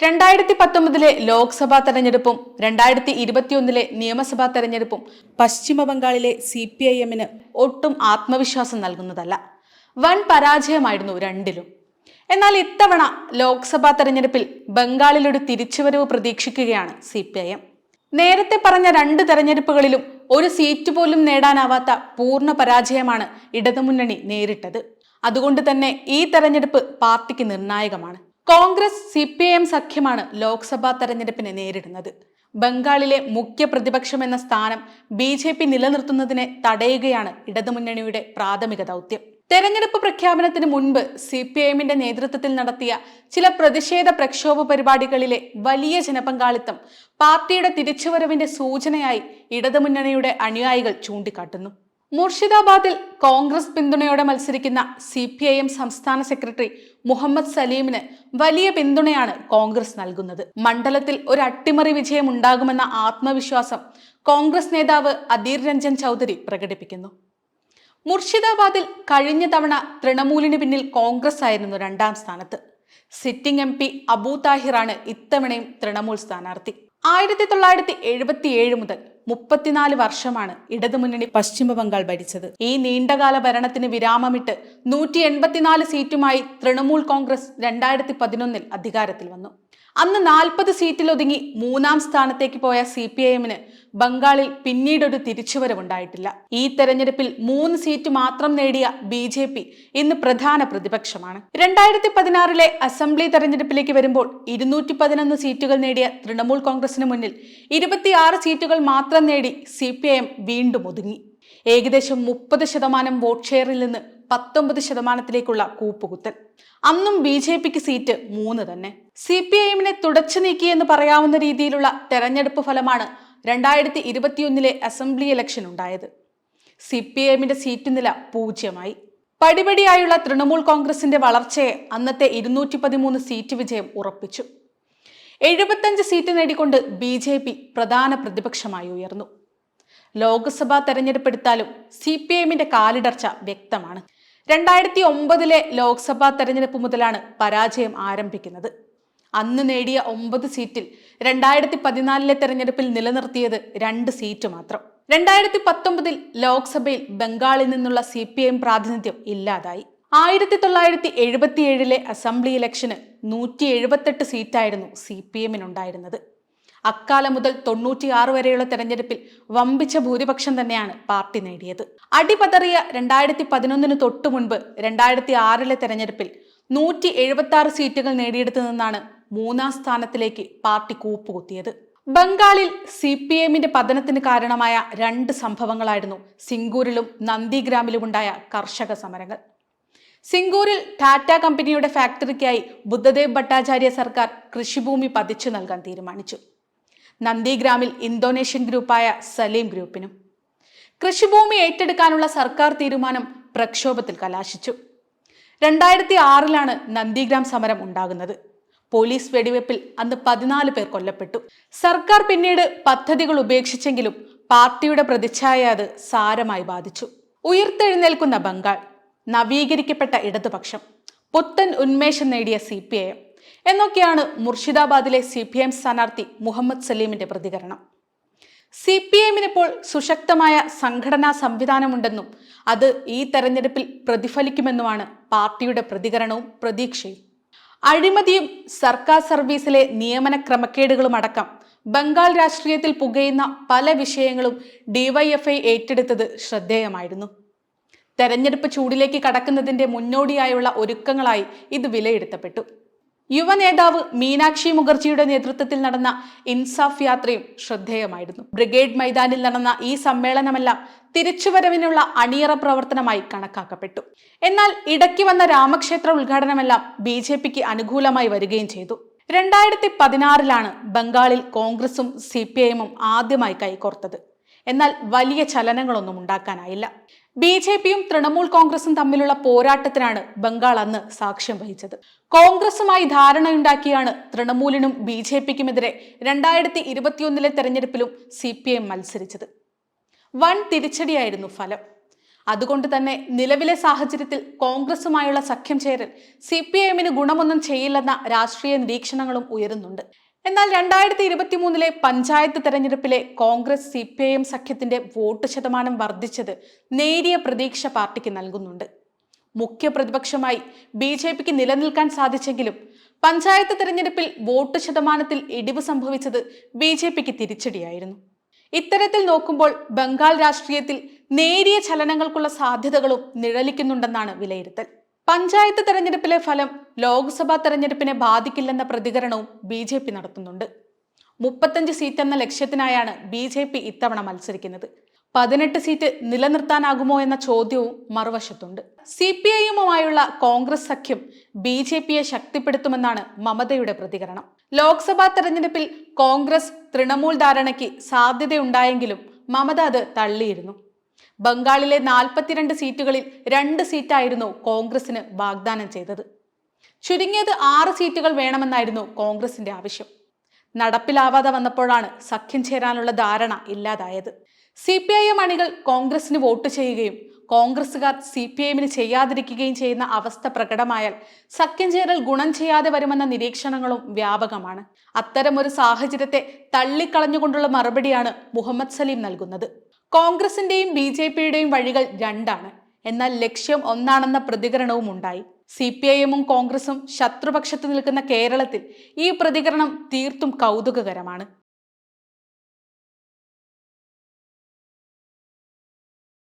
രണ്ടായിരത്തി പത്തൊമ്പതിലെ ലോക്സഭാ തെരഞ്ഞെടുപ്പും രണ്ടായിരത്തി ഇരുപത്തിയൊന്നിലെ നിയമസഭാ തെരഞ്ഞെടുപ്പും പശ്ചിമ ബംഗാളിലെ സി പി ഐ എമ്മിന് ഒട്ടും ആത്മവിശ്വാസം നൽകുന്നതല്ല. വൻ പരാജയമായിരുന്നു രണ്ടിലും. എന്നാൽ ഇത്തവണ ലോക്സഭാ തെരഞ്ഞെടുപ്പിൽ ബംഗാളിലൊരു തിരിച്ചുവരവ് പ്രതീക്ഷിക്കുകയാണ് സി പി ഐ എം നേരത്തെ പറഞ്ഞ രണ്ട് തെരഞ്ഞെടുപ്പുകളിലും ഒരു സീറ്റ് പോലും നേടാനാവാത്ത പൂർണ പരാജയമാണ് ഇടതുമുന്നണി നേരിട്ടത്. അതുകൊണ്ട് തന്നെ ഈ തെരഞ്ഞെടുപ്പ് പാർട്ടിക്ക് നിർണായകമാണ്. Congress C P I M സഖ്യമാണ് Lok Sabha തെരഞ്ഞെടുപ്പിനെ നേരിടുന്നത്. ബംഗാളിലെ മുഖ്യ പ്രതിപക്ഷം എന്ന സ്ഥാനം ബി ജെ പി നിലനിർത്തുന്നതിനെ തടയുകയാണ് ഇടതുമുന്നണിയുടെ പ്രാഥമിക ദൗത്യം. തെരഞ്ഞെടുപ്പ് പ്രഖ്യാപനത്തിന് മുൻപ് സി പി ഐ എമ്മിന്റെ നേതൃത്വത്തിൽ നടത്തിയ ചില പ്രതിഷേധ പ്രക്ഷോഭ പരിപാടികളിലെ വലിയ ജനപങ്കാളിത്തം പാർട്ടിയുടെ തിരിച്ചുവരവിന്റെ സൂചനയായി ഇടതുമുന്നണിയുടെ അനുയായികൾ ചൂണ്ടിക്കാട്ടുന്നു. മുർഷിദാബാദിൽ കോൺഗ്രസ് പിന്തുണയോടെ മത്സരിക്കുന്ന സി പി ഐ എം സംസ്ഥാന സെക്രട്ടറി മുഹമ്മദ് സലീമിന് വലിയ പിന്തുണയാണ് കോൺഗ്രസ് നൽകുന്നത്. മണ്ഡലത്തിൽ ഒരു അട്ടിമറി വിജയം ഉണ്ടാകുമെന്ന ആത്മവിശ്വാസം കോൺഗ്രസ് നേതാവ് അധീർ രഞ്ജൻ ചൗധരി പ്രകടിപ്പിക്കുന്നു. മുർഷിദാബാദിൽ കഴിഞ്ഞ തവണ തൃണമൂലിന് പിന്നിൽ കോൺഗ്രസ് ആയിരുന്നു രണ്ടാം സ്ഥാനത്ത്. സിറ്റിംഗ് എം പി അബൂ താഹിറാണ് ഇത്തവണയും തൃണമൂൽ സ്ഥാനാർത്ഥി. ആയിരത്തി തൊള്ളായിരത്തി എഴുപത്തി ഏഴ് മുതൽ മുപ്പത്തിനാല് വർഷമാണ് ഇടതുമുന്നണി പശ്ചിമ ബംഗാൾ ഭരിച്ചത്. ഈ നീണ്ടകാല ഭരണത്തിന് വിരാമമിട്ട് നൂറ്റി എൺപത്തിനാല് സീറ്റുമായി തൃണമൂൽ കോൺഗ്രസ് രണ്ടായിരത്തി പതിനൊന്നിൽ അധികാരത്തിൽ വന്നു. അന്ന് നാൽപ്പത് സീറ്റിൽ ഒതുങ്ങി മൂന്നാം സ്ഥാനത്തേക്ക് പോയ സി പി ഐ എമ്മിന് ബംഗാളിൽ പിന്നീടൊരു തിരിച്ചുവരവുണ്ടായിട്ടില്ല. ഈ തെരഞ്ഞെടുപ്പിൽ മൂന്ന് സീറ്റ് മാത്രം നേടിയ ബി ജെ പി ഇന്ന് പ്രധാന പ്രതിപക്ഷമാണ്. രണ്ടായിരത്തി പതിനാറിലെ അസംബ്ലി തെരഞ്ഞെടുപ്പിലേക്ക് വരുമ്പോൾ ഇരുന്നൂറ്റി പതിനൊന്ന് സീറ്റുകൾ നേടിയ തൃണമൂൽ കോൺഗ്രസിന് മുന്നിൽ ഇരുപത്തിയാറ് സീറ്റുകൾ മാത്രം നേടി സി വീണ്ടും ഒതുങ്ങി. ഏകദേശം മുപ്പത് ശതമാനം വോട്ട് ഷെയറിൽ നിന്ന് പത്തൊമ്പത് ശതമാനത്തിലേക്കുള്ള കൂപ്പുകുത്തൽ. അന്നും ബി ജെ പിക്ക് സീറ്റ് മൂന്ന് തന്നെ. സി പി ഐ തുടച്ചു നീക്കിയെന്ന് പറയാവുന്ന രീതിയിലുള്ള തെരഞ്ഞെടുപ്പ് ഫലമാണ് രണ്ടായിരത്തി ഇരുപത്തിയൊന്നിലെ അസംബ്ലി ഇലക്ഷൻ ഉണ്ടായത്. സി പി ഐ സീറ്റ് നില പൂജ്യമായി. പടിപടിയായുള്ള തൃണമൂൽ കോൺഗ്രസിന്റെ വളർച്ചയെ അന്നത്തെ ഇരുന്നൂറ്റി പതിമൂന്ന് സീറ്റ് വിജയം ഉറപ്പിച്ചു. എഴുപത്തഞ്ച് സീറ്റ് നേടിക്കൊണ്ട് ബി ജെ പി പ്രധാന പ്രതിപക്ഷമായി ഉയർന്നു. ലോക്സഭാ തെരഞ്ഞെടുപ്പെടുത്താലും സി പി എമ്മിന്റെ കാലിടർച്ച വ്യക്തമാണ്. രണ്ടായിരത്തി ഒമ്പതിലെ ലോക്സഭാ തെരഞ്ഞെടുപ്പ് മുതലാണ് പരാജയം ആരംഭിക്കുന്നത്. അന്ന് നേടിയ ഒമ്പത് സീറ്റിൽ രണ്ടായിരത്തി പതിനാലിലെ തെരഞ്ഞെടുപ്പിൽ നിലനിർത്തിയത് രണ്ട് സീറ്റ് മാത്രം. രണ്ടായിരത്തി പത്തൊമ്പതിൽ ലോക്സഭയിൽ ബംഗാളിൽ നിന്നുള്ള സി പി എം പ്രാതിനിധ്യം ഇല്ലാതായി. ആയിരത്തി തൊള്ളായിരത്തി എഴുപത്തിയേഴിലെ അസംബ്ലി ഇലക്ഷന് നൂറ്റി എഴുപത്തെട്ട് സീറ്റായിരുന്നു സി പി എമ്മിനുണ്ടായിരുന്നത്. അക്കാലം മുതൽ തൊണ്ണൂറ്റിയാറ് വരെയുള്ള തെരഞ്ഞെടുപ്പിൽ വമ്പിച്ച ഭൂരിപക്ഷം തന്നെയാണ് പാർട്ടി നേടിയത്. അടിപതറിയ രണ്ടായിരത്തി പതിനൊന്നിന് തൊട്ടു മുൻപ് രണ്ടായിരത്തി ആറിലെ തെരഞ്ഞെടുപ്പിൽ നൂറ്റി എഴുപത്തി ആറ് സീറ്റുകൾ നേടിയെടുത്തു നിന്നാണ് മൂന്നാം സ്ഥാനത്തിലേക്ക് പാർട്ടി കൂപ്പുകുത്തിയത്. ബംഗാളിൽ സി പി എമ്മിന്റെ പതനത്തിന് കാരണമായ രണ്ട് സംഭവങ്ങളായിരുന്നു സിംഗൂരിലും നന്ദിഗ്രാമിലുമുണ്ടായ കർഷക സമരങ്ങൾ. സിംഗൂരിൽ ടാറ്റ കമ്പനിയുടെ ഫാക്ടറിക്കായി ബുദ്ധദേവ് ഭട്ടാചാര്യ സർക്കാർ കൃഷിഭൂമി പതിച്ചു നൽകാൻ തീരുമാനിച്ചു. നന്ദിഗ്രാമിൽ ഇന്തോനേഷ്യൻ ഗ്രൂപ്പായ സലീം ഗ്രൂപ്പിനും. കൃഷിഭൂമി ഏറ്റെടുക്കാനുള്ള സർക്കാർ തീരുമാനം പ്രക്ഷോഭത്തിൽ കലാശിച്ചു. രണ്ടായിരത്തി ആറിലാണ് നന്ദിഗ്രാം സമരം ഉണ്ടാകുന്നത്. പോലീസ് വെടിവെപ്പിൽ അന്ന് പതിനാല് പേർ കൊല്ലപ്പെട്ടു. സർക്കാർ പിന്നീട് പദ്ധതികൾ ഉപേക്ഷിച്ചെങ്കിലും പാർട്ടിയുടെ പ്രതിച്ഛായ അത് സാരമായി ബാധിച്ചു. ഉയർത്തെഴുന്നേൽക്കുന്ന ബംഗാൾ നവീകരിക്കപ്പെട്ട ഇടതുപക്ഷം പുത്തൻ ഉന്മേഷം നേടിയ സി പി ഐ എം. എന്നൊക്കെയാണ് മുർഷിദാബാദിലെ സി പി എം സ്ഥാനാർത്ഥി മുഹമ്മദ് സലീമിന്റെ പ്രതികരണം. സി പി എമ്മിനിപ്പോൾ സുശക്തമായ സംഘടനാ സംവിധാനമുണ്ടെന്നും അത് ഈ തെരഞ്ഞെടുപ്പിൽ പ്രതിഫലിക്കുമെന്നുമാണ് പാർട്ടിയുടെ പ്രതികരണവും പ്രതീക്ഷയും. അഴിമതിയും സർക്കാർ സർവീസിലെ നിയമന ക്രമക്കേടുകളും അടക്കം ബംഗാൾ രാഷ്ട്രീയത്തിൽ പുകയുന്ന പല വിഷയങ്ങളും ഡിവൈഎഫ്ഐ ഏറ്റെടുത്തത് ശ്രദ്ധേയമായിരുന്നു. തെരഞ്ഞെടുപ്പ് ചൂടിലേക്ക് കടക്കുന്നതിന്റെ മുന്നോടിയായുള്ള ഒരുക്കങ്ങളായി ഇത് വിലയിരുത്തപ്പെട്ടു. യുവ നേതാവ് മീനാക്ഷി മുഖർജിയുടെ നേതൃത്വത്തിൽ നടന്ന ഇൻസാഫ് യാത്രയും ശ്രദ്ധേയമായിരുന്നു. ബ്രിഗേഡ് മൈതാനിൽ നടന്ന ഈ സമ്മേളനമെല്ലാം തിരിച്ചുവരവിനുള്ള അണിയറ പ്രവർത്തനമായി കണക്കാക്കപ്പെട്ടു. എന്നാൽ ഇടയ്ക്ക് വന്ന രാമക്ഷേത്ര ഉദ്ഘാടനമെല്ലാം ബി ജെ പിക്ക് അനുകൂലമായി വരികയും ചെയ്തു. രണ്ടായിരത്തി പതിനാറിലാണ് ബംഗാളിൽ കോൺഗ്രസും സി പി ഐ എമ്മും ആദ്യമായി കൈകോർത്തത്. എന്നാൽ വലിയ ചലനങ്ങളൊന്നും ഉണ്ടാക്കാനായില്ല. ബി ജെ പിയും തൃണമൂൽ കോൺഗ്രസും തമ്മിലുള്ള പോരാട്ടത്തിനാണ് ബംഗാൾ അന്ന് സാക്ഷ്യം വഹിച്ചത്. കോൺഗ്രസുമായി ധാരണയുണ്ടാക്കിയാണ് തൃണമൂലിനും ബി ജെ പിക്കുമെതിരെ രണ്ടായിരത്തി ഇരുപത്തിയൊന്നിലെ തെരഞ്ഞെടുപ്പിലും സി പി ഐ മത്സരിച്ചത്. വൻ തിരിച്ചടിയായിരുന്നു ഫലം. അതുകൊണ്ട് തന്നെ നിലവിലെ സാഹചര്യത്തിൽ കോൺഗ്രസുമായുള്ള സഖ്യം ചേരൽ സി പി ഐ എമ്മിന് ഗുണമൊന്നും ചെയ്യില്ലെന്ന രാഷ്ട്രീയ നിരീക്ഷണങ്ങളും ഉയരുന്നുണ്ട്. എന്നാൽ രണ്ടായിരത്തി ഇരുപത്തി മൂന്നിലെ പഞ്ചായത്ത് തെരഞ്ഞെടുപ്പിലെ Congress C P I M സഖ്യത്തിന്റെ വോട്ട് ശതമാനം വർദ്ധിച്ചത് നേരിയ പ്രതീക്ഷ പാർട്ടിക്ക് നൽകുന്നുണ്ട്. മുഖ്യ പ്രതിപക്ഷമായി ബി ജെ പിക്ക് നിലനിൽക്കാൻ സാധിച്ചെങ്കിലും പഞ്ചായത്ത് തെരഞ്ഞെടുപ്പിൽ വോട്ട് ശതമാനത്തിൽ ഇടിവ് സംഭവിച്ചത് ബി ജെ പിക്ക് തിരിച്ചടിയായിരുന്നു. ഇത്തരത്തിൽ നോക്കുമ്പോൾ ബംഗാൾ രാഷ്ട്രീയത്തിൽ നേരിയ ചലനങ്ങൾക്കുള്ള സാധ്യതകളും നിഴലിക്കുന്നുണ്ടെന്നാണ് വിലയിരുത്തൽ. പഞ്ചായത്ത് തെരഞ്ഞെടുപ്പിലെ ഫലം ലോക്സഭാ തെരഞ്ഞെടുപ്പിനെ ബാധിക്കില്ലെന്ന പ്രതികരണവും ബി ജെ പി നടത്തുന്നുണ്ട്. മുപ്പത്തഞ്ച് സീറ്റ് എന്ന ലക്ഷ്യത്തിനായാണ് ബി ജെ പി ഇത്തവണ മത്സരിക്കുന്നത്. പതിനെട്ട് സീറ്റ് നിലനിർത്താനാകുമോ എന്ന ചോദ്യവും മറുവശത്തുണ്ട്. സി പി ഐയുമായുള്ള കോൺഗ്രസ് സഖ്യം ബി ജെ പിയെ ശക്തിപ്പെടുത്തുമെന്നാണ് മമതയുടെ പ്രതികരണം. ലോക്സഭാ തെരഞ്ഞെടുപ്പിൽ കോൺഗ്രസ് തൃണമൂൽ ധാരണയ്ക്ക് സാധ്യതയുണ്ടായെങ്കിലും മമത അത് തള്ളിയിരുന്നു. ബംഗാളിലെ നാൽപ്പത്തിരണ്ട് സീറ്റുകളിൽ രണ്ട് സീറ്റായിരുന്നു കോൺഗ്രസിന് വാഗ്ദാനം ചെയ്തത്. ചുരുങ്ങിയത് ആറ് സീറ്റുകൾ വേണമെന്നായിരുന്നു കോൺഗ്രസിന്റെ ആവശ്യം. നടപ്പിലാവാതെ വന്നപ്പോഴാണ് സഖ്യം ചേരാനുള്ള ധാരണ ഇല്ലാതായത്. സി പി ഐ എം അണികൾ കോൺഗ്രസിന് വോട്ട് ചെയ്യുകയും കോൺഗ്രസുകാർ സി പി ഐ എമ്മിന് ചെയ്യാതിരിക്കുകയും ചെയ്യുന്ന അവസ്ഥ പ്രകടമായാൽ സഖ്യം ചേരൽ ഗുണം ചെയ്യാതെ വരുമെന്ന നിരീക്ഷണങ്ങളും വ്യാപകമാണ്. അത്തരമൊരു സാഹചര്യത്തെ തള്ളിക്കളഞ്ഞുകൊണ്ടുള്ള മറുപടിയാണ് മുഹമ്മദ് സലീം നൽകുന്നത്. കോൺഗ്രസിന്റെയും ബി ജെ പിയുടെയും വഴികൾ രണ്ടാണ്. എന്നാൽ ലക്ഷ്യം ഒന്നാണെന്ന പ്രതികരണവും ഉണ്ടായി. സി പി ഐ എമ്മും കോൺഗ്രസും ശത്രുപക്ഷത്ത് നിൽക്കുന്ന കേരളത്തിൽ ഈ പ്രതികരണം തീർത്തും കൗതുകകരമാണ്.